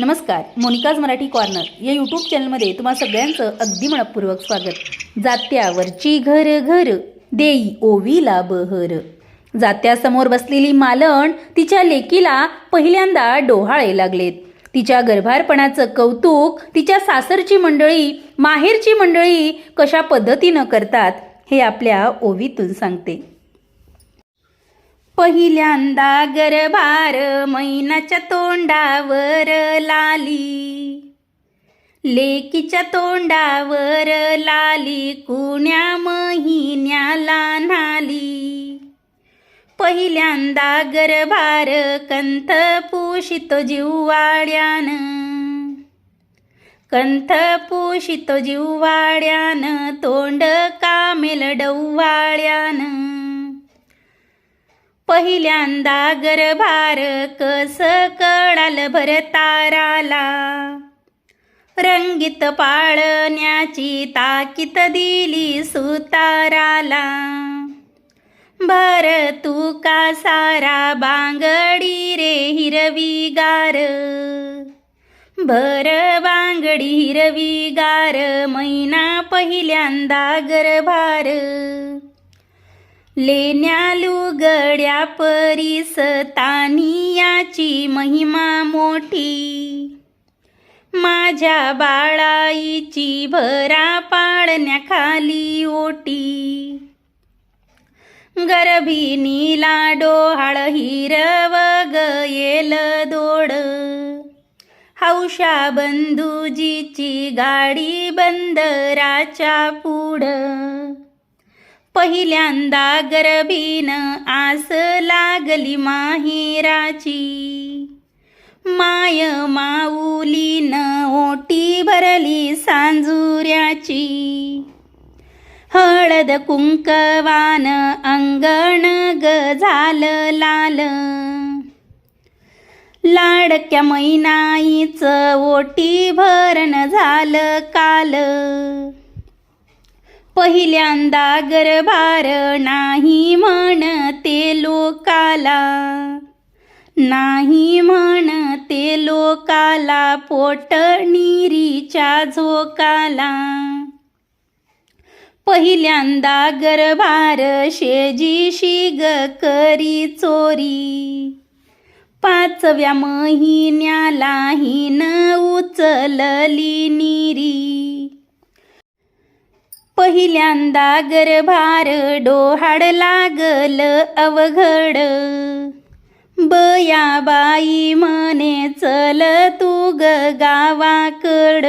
नमस्कार मोनिकाज मराठी कॉर्नर या यूट्यूब चॅनलमध्ये तुम्हा सगळ्यांचं अगदी मनपूर्वक स्वागत. जात्यावरची घर घर देई ओवीला बहर. जात्यासमोर बसलेली मालण तिच्या लेकीला पहिल्यांदा डोहाळे लागलेत. तिच्या गर्भारपणाचं कौतुक तिच्या सासरची मंडळी माहेरची मंडळी कशा पद्धतीनं करतात हे आपल्या ओवीतून सांगते. पहिल्यांदा गरभार मैनाच्या तोंडावर लाली. लेकीच्या तोंडावर लाली कुण्या महिन्याला नाली पहिल्यांदा गरभार कंथ पुशित जीववाड्यानं कंथ पुशित जीववाड्यानं तोंड कामेल डव्वाळ्यानं पहिल्यांदा गरभार कस कळाल भरताराला रंगीत पाळण्याची ताकीत दिली सुताराला. भर तू का सारा बांगडी रे हिरवी गार भर बांगडी हिरवी गार मैना पहिल्यांदा गरभार. लेण्या लुगड्या परीस तानियाची महिमा मोठी. माझ्या बाळाईची भरा पाडण्याखाली ओटी. गर्भिणीला डोहाळ हिरव गयेल दोड. हौशा बंधुजीची गाडी बंदराच्या पुढं. पहिल्यांदा गरबीन आस लागली माहेराची माय माऊलीन ओटी भरली सांजुऱ्याची. हळद कुंकवान अंगण ग झालं लाल. लाडक्या मैनाईचं ओटी भरण झालं काल. पहिल्यांदा गरभार नाही म्हणते लोकाला. नाही म्हणते लोकाला पोट निरीच्या झोकाला. पहिल्यांदा गरभार शेजी शिग करी चोरी. पाचव्या महिन्याला हिन उचलली निरी. पहिल्यांदा गरभार डोहाड लागल अवघड. बयाबाई म्हणे चल तू ग गावाकड.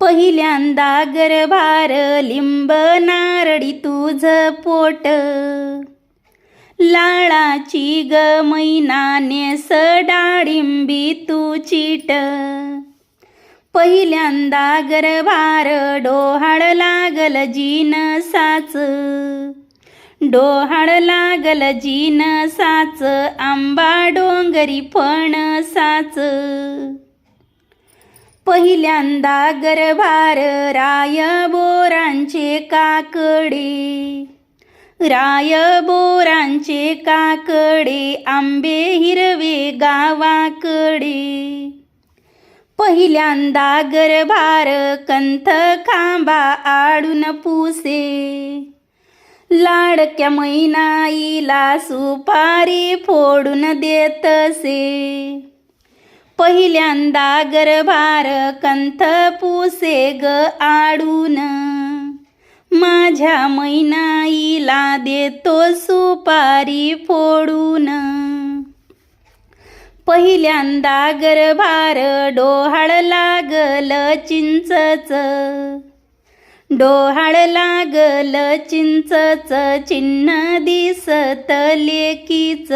पहिल्यांदा गरभार लिंब नारळी तुझ पोट. लाळाची ग मैनाने डाळिंबी तू चिट. पहिल्यांदा गरभार डोहाळ लागल जिनसाच डोहाळ लागल जिनसाच आंबा डोंगरी फणसाच पहिल्यांदा गरभार राय बोरांचे काकडे. राय बोरांचे काकडे आंबे हिरवे गावाकडे. पहिल्यांदा गरभार कंथ खांबा आडून पुसे. लाडक्या मैनाईला सुपारी फोडून देतसे. पहिल्यांदा गरभार कंथ पुसे ग आडून. माझ्या मैनाईला देतो सुपारी फोडून. पहिल्यांदा गरभार डोहाळ लागल चिंचच. डोहाळ लागल चिंचच चिन्ह दिसत लेकीच.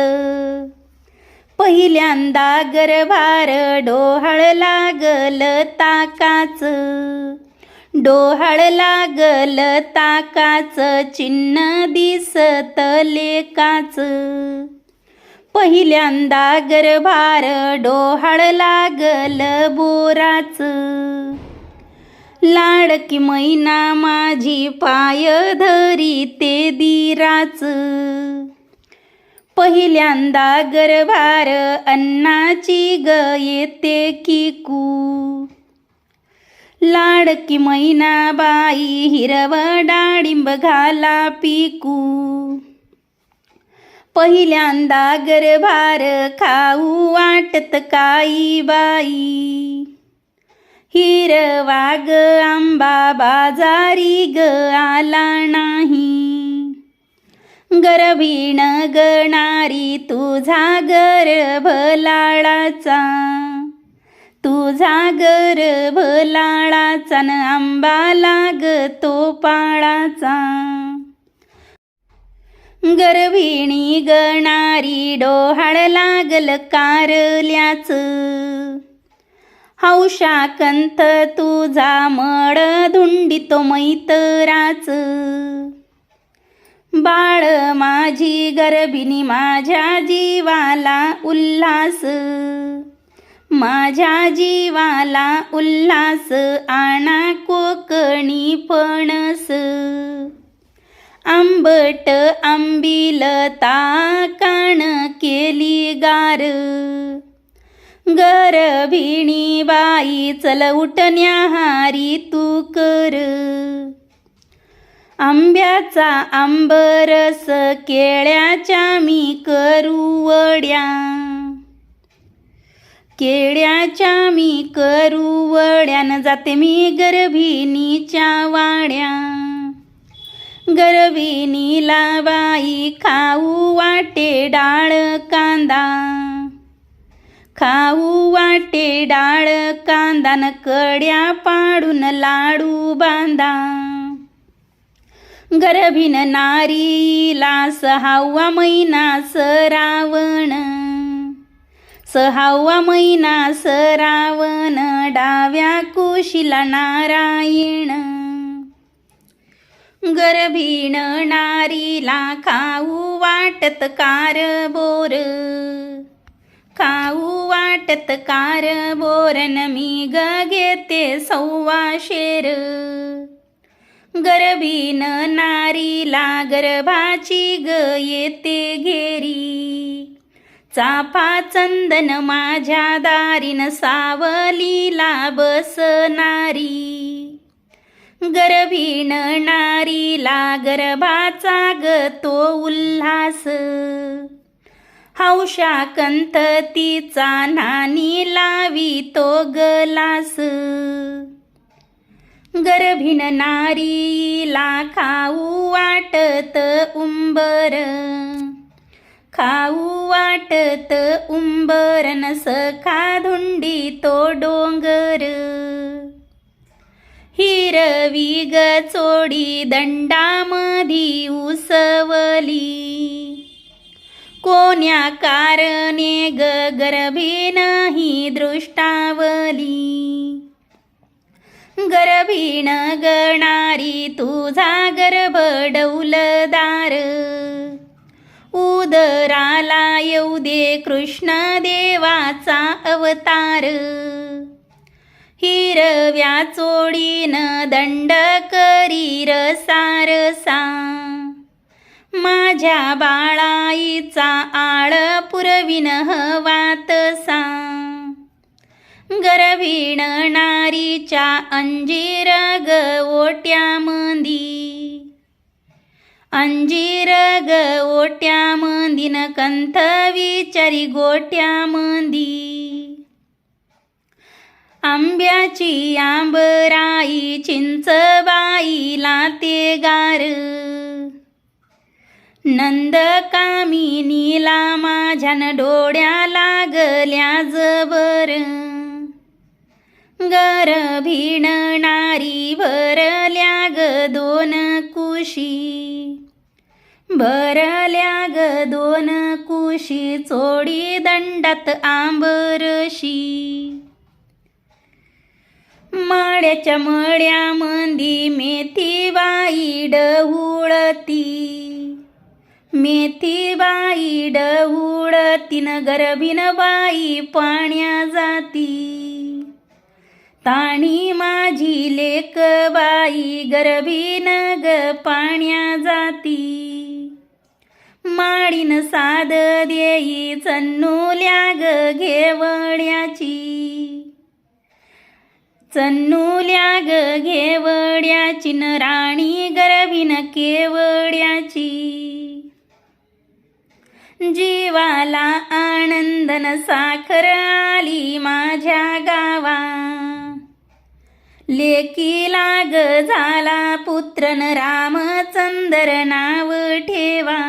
पहिल्यांदा गरभार डोहाळ लागल ताकाच. डोहाळ लागल ताकाच चिन्ह दिसत लेकाच. पहिल्यांदा गरभार डोहाळ लागल बोराच. लाडकी मैना माझी पाय धरी ते दिराच. पहिल्यांदा गरभार अन्नाची ग येते किकू लाडकी मैनाबाई हिरव डाळिंब घाला पिकू. पहिल्यांदा गरभार खाऊ वाटत काई बाई. हिरवा ग आंबा बाजारी ग आला नाही. गरभीण गणारी तुझा गर्भ लाळाचा तुझा गर्भ लाळाचा न आंबा लागतो पाळाचा. गर्भिणी गणारी डोहाळ लागल कारल्याच. हौशा कंथ तुझा मळ धुंडितो मैतराच. बाळ माझी गर्भिणी माझ्या जीवाला उल्हास. माझ्या जीवाला उल्हास आणा कोकणी फणस. आंबट आंबिलता काण केली गार. गरभिणी बाई चल उठण्याहारी तू कर आंब्याचा आंबरस केळ्याच्या मी करू वड्या. केळ्याच्या मी करू वड्यान जाते मी गर्भिणीच्या वाड्या. गर्भिणीला बाई खाऊ वाटे डाळ कांदा. खाऊ वाटे डाळ कांदा न कड्या पाडून लाडू बांधा गर्भिन नारीला सहावा महिना सरावण. सहावा महिना सरावण डाव्या कुशीला नारायण. गर्भीण नारीला खाऊ वाटत कार बोर. खाऊ वाटत कार बोरन मी ग घेते सव्वा शेर. गर्भीन नारीला गर्भाची ग येते घेरी. चाफा चंदन माझ्या दारीन सावलीला बसनारी. गर्भीण नारीला गर्भाचा ग तो उल्हास. हौशा कंत तिचा नानी लावी तो गलास. गर्भीण नारीला खाऊ वाटत उंबर. खाऊ वाटत उंबरन सखा धुंडी तो डोंगर. हिरवी गचोडी दंडामधी उसवली. कोण्या कारणे ग गर्भे नाही दृष्टावली. गर्भीण गणारी तुझा गर्भ डौलदार. उदराला येऊ दे कृष्ण देवाचा अवतार. हिरव्या चोडीन दंड करी रसारसा माझ्या बाळाईचा आळ पुरविन हवातसा. गरविण नारीच्या अंजीर ग ओट्यामंदी. अंजीर ग ओट्यामंदीन कंथ विचारी गोट्यामंदी. आंब्याची आंबराई चिंचबाईला ते गार. नंद कामिनीला माझ्यान डोळ्या लागल्या जबर. गर भिणणारी भरल्या ग दोन कुशी. भरल्या ग दोन कुशी चोडी दंडात आंबरशी. माड्याच्या मळ्यामंदी मेथी बाई डहुळती मेथी बाई डहुळतीन गर्भीन बाई पाण्या जाती. ताणी माझी लेक बाई गर्भीन ग पाण्या जाती. माळीन साद देई चन्नुल्या ग घेवड्याची चन्नुल्या ग घेवड्याची न राणी गरबीन केवड्याची. जीवाला आनंदन साखर आली माझ्या गावा. लेकी लाग झाला पुत्रन रामचंद्र नाव ठेवा.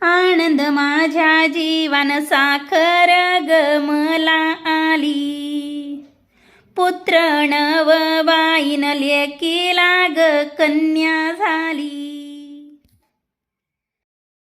आनंद माझ्या जीवान साखर ग मला आली. पुत्र नव बाईन लेकी लाग कन्या झाली.